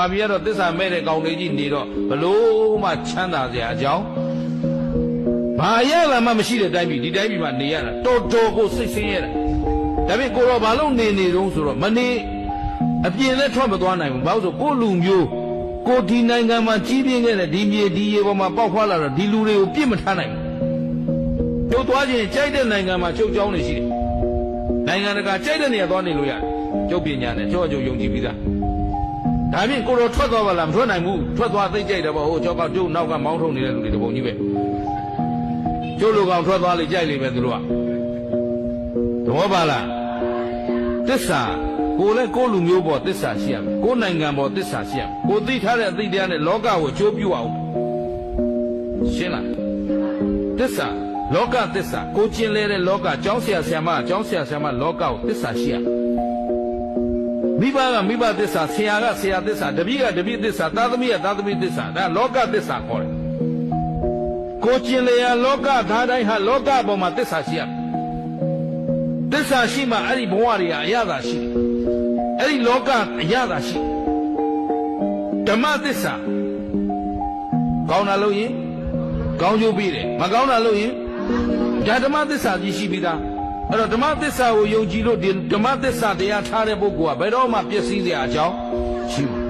ဗမာပြည်ကတော့သစ္စာမဲ့တဲ့ကောင်တွေကြီးနေတော့ဘလို့မှချမ်းသာစရာအကြောင်းဘာရလာမှမရှိတဲ့တိုင်းပြည်ဒီတိုင်းပြည်မှာနေရတာတော်တော်ကိုစိတ်ဆင်းရဲတာဒါပေမဲ့ကိုတော့ဘာလို့နေနေတုံးဆိုတော့မနေအပြင်လည်းထွက်မသွားနိုင်ဘူးဘာလို့ဆိုကိုယ့်လူမျိုးကိုဒီနိုင်ငံမှာကြီးပြင်းခဲ့တဲ့ဒီမြေဒီရေပေါ်မှာပေါက်ဖွာလာတော့ဒီလူတွေကိုပြစ်မထားနိုင်ဘူးတို့သွားခြင်းကြိုက်တဲ့နိုင်ငံမှာချုပ်ကြောင်းနေရှိတယ်နိုင်ငံတကာကြိုက်တဲ့နေရာသွားနေလို့ရတယ်ကျုပ်ပညာနဲ့ကျောက်ကျုပ်ယုံကြည်ပြီးသား ဒါဖြင့်ကိုတော့ထွက်သွားပါလားမထွက်နိုင်ဘူးထွက်သွားသိကြိုက်တယ်ပေါ့ဟိုကျောက်ကကျုပ်နောက်ကမောင်းထုတ်နေတဲ့လူတွေတပုံကြီးပဲကျုပ်လူကောင်ထွက်သွားလေကြိုက်လေပဲသူတို့ကသဘောပါလားတစ္ဆာကိုလည်းကိုလူမျိုးပေါ်တစ္ဆာရှိရမယ်ကိုနိုင်ငံပေါ်တစ္ဆာရှိရမယ်ကိုသိထားတဲ့အသိတရားနဲ့လောကကိုအကျိုးပြုအောင်ရှင်းလားတစ္ဆာလောကတစ္ဆာကိုကျင်လဲတဲ့လောကကျောင်းဆရာဆရာမကျောင်းဆရာဆရာမလောကကိုတစ္ဆာရှိရမယ် မိဘကမိဘသစ္စာဆရာကဆရာသစ္စာတပည့်ကတပည့်သစ္စာသားသမီးကသားသမီးသစ္စာဒါလောကသစ္စာခေါ်တယ်ကိုကျင်လျာလောကသားတိုင်းဟာလောကပေါ်မှာသစ္စာရှိရမယ်သစ္စာရှိမှအဲ့ဒီဘဝတွေကအရသာရှိတယ်အဲ့ဒီလောကအရသာရှိတယ်ဓမ္မသစ္စာကောင်းတာလို့ရင်ကောင်းကျိုးပြီးတယ်မကောင်းတာလို့ရင်ဒါဓမ္မသစ္စာကြီးရှိပြီးသား အဲ့တော့ဓမ္မသစ္စာကိုယုံကြည်လို့ဒီဓမ္မသစ္စာတရားထားတဲ့ပုဂ္ဂိုလ်ကဘယ်တော့မှပျက်စီးစရာအကြောင်းရှိဘူး